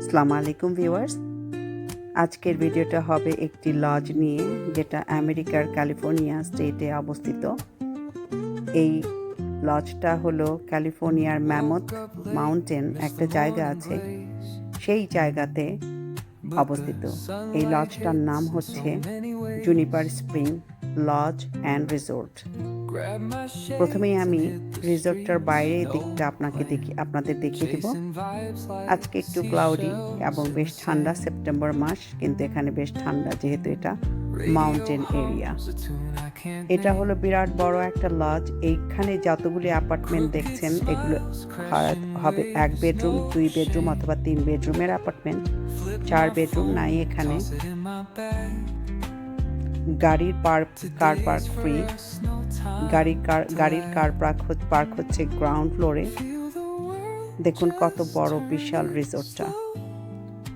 আসসালামু আলাইকুম ভিউয়ার্স। আজকের ভিডিওটা হবে একটি লজ নিয়ে, যেটা আমেরিকার ক্যালিফোর্নিয়া স্টেটে অবস্থিত। এই লজটা হলো ক্যালিফোর্নিয়ার ম্যামথ মাউন্টেন একটা জায়গা আছে, সেই জায়গাতে অবস্থিত। এই লজটার নাম হচ্ছে Juniper Spring lodge and resort. প্রথমেই আমি রিসোর্টটার বাইরের দিকটা আপনাকে দেখি আপনাদের দেখিয়ে দিব। আজকে একটু ক্লাউডি এবং বেশ ঠান্ডা সেপ্টেম্বর মাস, কিন্তু এখানে বেশ ঠান্ডা যেহেতু এটা মাউন্টেন এরিয়া এটা হলো বিরাট বড় একটা লজ এইখানে যতগুলি অ্যাপার্টমেন্ট দেখছেন, এগুলো হবে এক বেডরুম দুই বেডরুম অথবা তিন বেডরুমের অ্যাপার্টমেন্ট চার বেডরুম নাই এখানে। গাড়ির পার্ক কার পার্ক ফ্রি গাড়ি কার গাড়ির কার পার্ক পার্ক হচ্ছে গ্রাউন্ড ফ্লোরে দেখুন কত বড় বিশাল রিসোর্টটা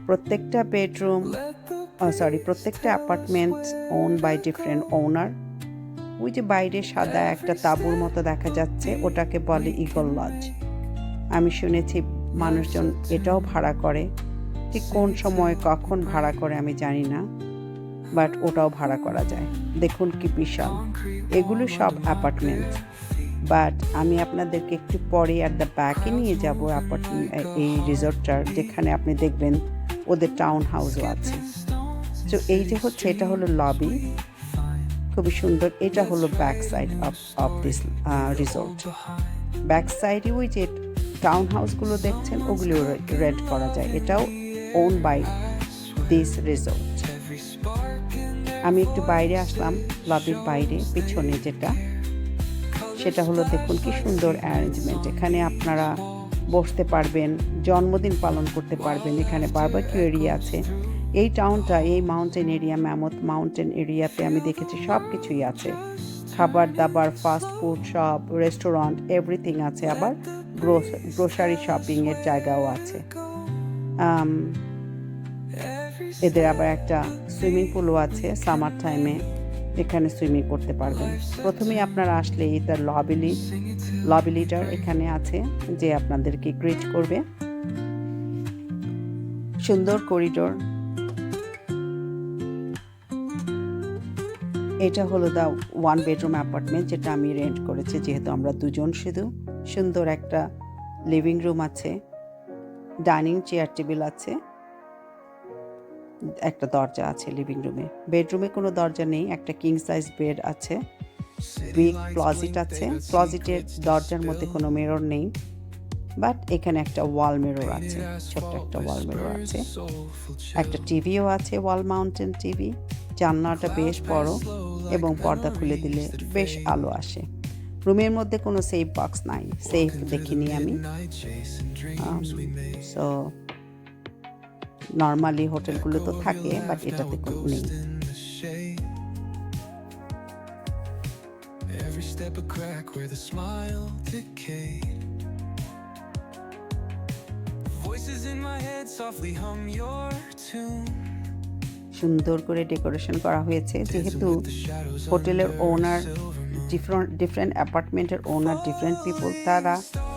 প্রত্যেকটা বেডরুম সরি প্রত্যেকটা apartment own by different owner ওই যে বাইরে সাদা একটা তাঁবুর মতো দেখা যাচ্ছে ওটাকে বলে ইগল লজ আমি শুনেছি মানুষজন এটাও ভাড়া করে। ঠিক কোন সময় কখন ভাড়া করে আমি জানি না। বাট ওটাও ভাড়া করা যায়। দেখুন কি বিশাল। এগুলো সব অ্যাপার্টমেন্ট বাট আমি আপনাদেরকে একটু পরে অ্যাট দ্য ব্যাকে নিয়ে যাব অ্যাপার্টমেন্ট এই রিসোর্টটার, যেখানে আপনি দেখবেন ওদের টাউন হাউসও আছে। তো এই যে হচ্ছে, এটা হলো লবি খুবই সুন্দর। এটা হলো back side of of this resort back সাইডে ওই যে টাউন হাউসগুলো দেখছেন, ওগুলো রেন্ট করা যায়। এটাও ওন বাই দিস রিসোর্ট আমি একটু বাইরে আসলাম লবির বাইরে, পিছনে যেটা, সেটা হলো দেখুন কি সুন্দর অ্যারেঞ্জমেন্ট এখানে আপনারা বসতে পারবেন, জন্মদিন পালন করতে পারবেন, এখানে বারবাকিউ এরিয়া আছে। এই টাউনটা এই মাউন্টেন এরিয়া ম্যামথ মাউন্টেন এরিয়াতে আমি দেখেছি সব কিছুই আছে। খাবার দাবার fast food shop restaurant everything আছে। আবার গ্রোসারি শপিংয়ের জায়গাও আছে। এদের আবার একটা সুইমিং পুলও আছে, সামার টাইমে এখানে সুইমিং করতে পারবেন। প্রথমেই আপনারা আসলে তার লবিলি লবি লিডার এখানে আছে, যে আপনাদেরকে গ্রিট করবে। সুন্দর করিডোর। এটা হলো দা ওয়ান বেডরুম অ্যাপার্টমেন্ট, যেটা আমি রেন্ট করেছি, যেহেতু আমরা দুজন শুধু। সুন্দর একটা লিভিং রুম আছে, ডাইনিং চেয়ার টেবিল আছে। একটা দরজা আছে লিভিং রুমে বেডরুমে কোনো দরজা নেই, একটা কিং সাইজ বেড আছে। বিগ ক্লজিট আছে। ক্লজিটের দরজার মধ্যে কোনো মিরর নেই। বাট এখানে একটা ওয়াল মিরর আছে, ছোট্ট একটা ওয়াল মিরর আছে। একটা টিভিও আছে ওয়াল মাউন্টেন টিভি জানলাটা বেশ বড় এবং পর্দা খুলে দিলে বেশ আলো আসে। রুমের মধ্যে কোনো সেফ বক্স নাই। সেফ দেখিনি আমি। সো নর্মালি হোটেলগুলো তো থাকে বাট এটাতে কোনো নেই Every step a crack where the smile decayed. Voices in my head softly hum your tune. সুন্দর করে ডেকোরেশন করা হয়েছে যেহেতু হোটেলের ওনার ডিফারেন্ট ডিফারেন্ট অ্যাপার্টমেন্টের ওনার ডিফারেন্ট পিপল তারা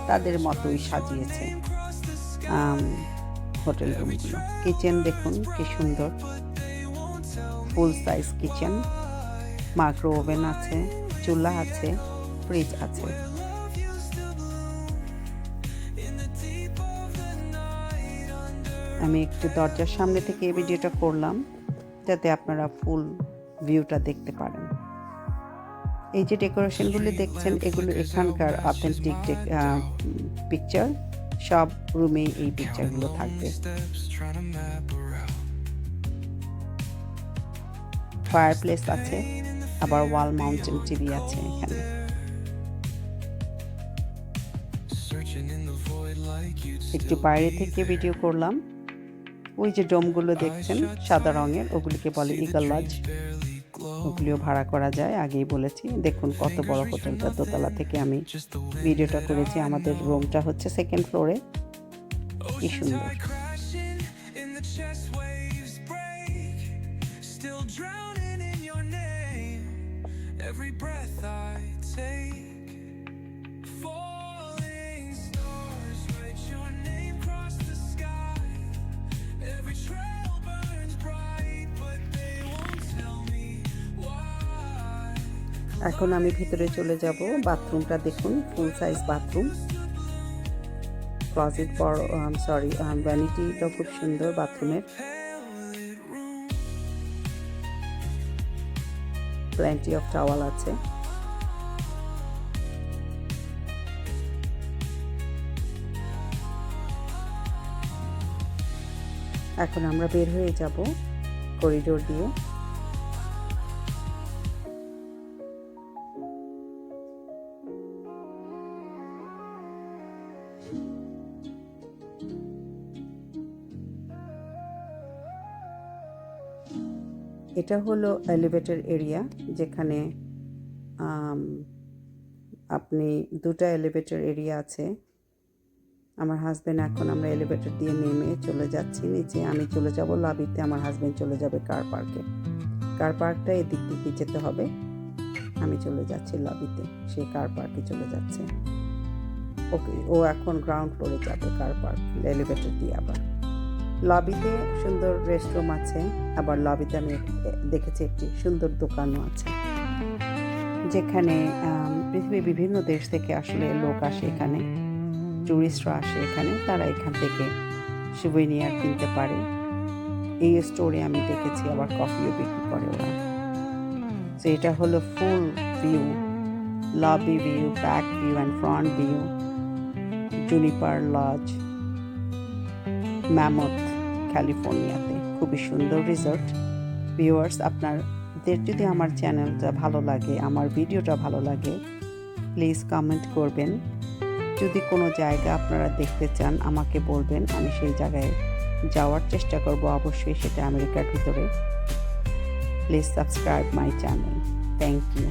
তাদের মতোই সাজিয়েছে হোটেল রুমগুলো কিচেন দেখুন, কি সুন্দর। Full size kitchen. Micro oven আছে, চুলা আছে, ফ্রিজ আছে। আমি একটু দরজার সামনে থেকে এই ভিডিওটা করলাম, যাতে আপনারা ফুল ভিউটা দেখতে পারেন। এই যে ডেকোরেশনগুলি দেখছেন, এগুলো এখানকার অথেন্টিক পিকচার সব রুমে এই পিকচারগুলো থাকবে. ফায়ার প্লেস আছে আবার ওয়াল মাউন্টেন টিভি আছে এখানে। একটু বাইরে থেকে ভিডিও করলাম। ওই যে ডোমগুলো দেখছেন সাদা রঙের ওগুলিকে বলে ইগল লজ. হোটেলও ভাড়া করা যায়, আগেই বলেছি। দেখুন কত বড় হোটেলটা দোতলা থেকে আমি ভিডিওটা করেছি, আমাদের রুমটা হচ্ছে সেকেন্ড ফ্লোরে কি এখন আমি ভিতরে চলে যাব। বাথরুমটা দেখুন ফুল সাইজ বাথরুম ক্লজেট বড় সরি ভ্যানিটিটা খুব সুন্দর বাথরুমের প্ল্যান্টি অফ টাওয়াল আছে। এখন আমরা বের হয়ে যাব করিডোর দিয়ে। এটা হলো এলিভেটর এরিয়া যেখানে আপনি দুটা এলিভেটর এরিয়া আছে। আমার হাজব্যান্ড এখন আমরা এলিভেটর দিয়ে নেমে চলে যাচ্ছি নিচে। আমি চলে যাব লবিতে, আমার হাজব্যান্ড চলে যাবে কার পার্কে কার পার্কটা এদিক দিকে যেতে হবে। আমি চলে যাচ্ছি লবিতে, সে কার পার্কে চলে যাচ্ছে। ওকে, ও এখন গ্রাউন্ড ফ্লোরে যাবে কার পার্ক এলিভেটর দিয়ে আবার। লবিতে সুন্দর রেস্টরুম আছে, আবার লবিতে আমি দেখেছি একটি সুন্দর দোকানও আছে। যেখানে পৃথিবীর বিভিন্ন দেশ থেকে আসলে লোক আসে এখানে টুরিস্টরা আসে এখানে, তারা এখান থেকে সুভিনিয়ার কিনতে পারে। এই স্টোরে আমি দেখেছি আবার কফিও বিক্রি করে ওরা। তো এটা হলো full view lobby view back view and front view Juniper Lodge Mammoth ক্যালিফোর্নিয়াতে খুবই সুন্দর রিসর্ট ভিউয়ার্স আপনাদের যদি আমার চ্যানেলটা ভালো লাগে, আমার ভিডিওটা ভালো লাগে প্লিজ কমেন্ট করবেন। যদি কোনো জায়গা আপনারা দেখতে চান, আমাকে বলবেন, আমি সেই জায়গায় যাওয়ার চেষ্টা করব অবশ্যই সেটা আমেরিকার ভিতরে। Please subscribe my channel thank you